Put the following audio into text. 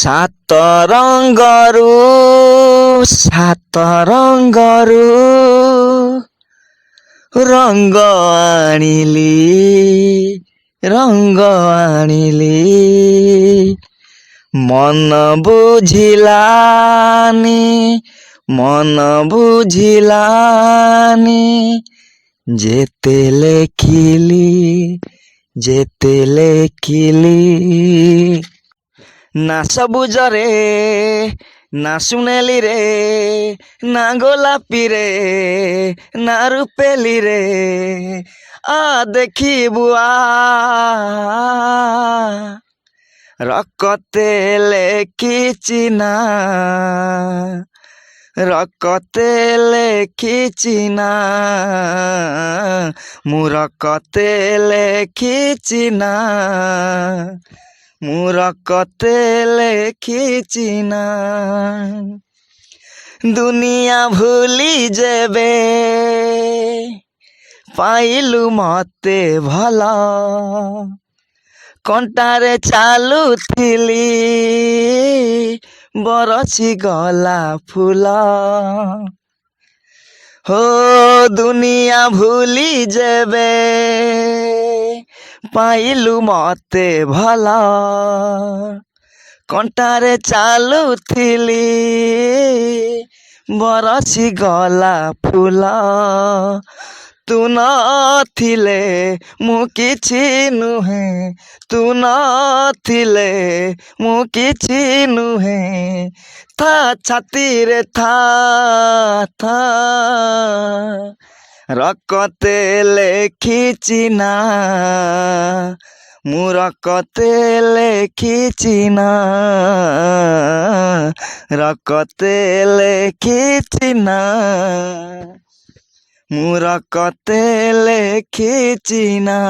সাত রঙ্গরু সাত রঙ্গরু রঙ্গ আনিলি রঙ্গ আনিলি মন বুঝিলানি মন বুঝিলানি যেতে লেখিলি যেতে লেখিলি না বুঝা রে না সোনালি রে না গোলাপি রে না রূপেলি রে আ দেখি বুয়া রকতে লেখিছি না রকতে লেখিছি না মু রকতে লেখিছি না মুরকতে লেখিছি না দুনিয়া ভুলি যাবে পাইলু মতে ভাল କଣ୍ଟାରେ ଚାଲୁଥିଲି ବରଛି ଗଲା ଫୁଲ ହୋ ଦୁନିଆ ଭୁଲି ଯେବେ পাইলু মতে ভাল କଣ୍ଟାରେ ଚାଲୁଥିଲି ବରସି ଗଲା ଫୁଲ ତୁ ନଥିଲେ ମୁଁ କିଛି ନୁହେଁ ତୁ ନଥିଲେ ମୁଁ କିଛି ନୁହେଁ ଥା ଛାତିରେ ଥା ଥା রকতে লেখিছি না ମୁଁ ରକତେ ଲେଖିଛି ନା ରକତେ ଲେଖିଛି ନା ମୁଁ ରକତେ ଲେଖିଛି ନା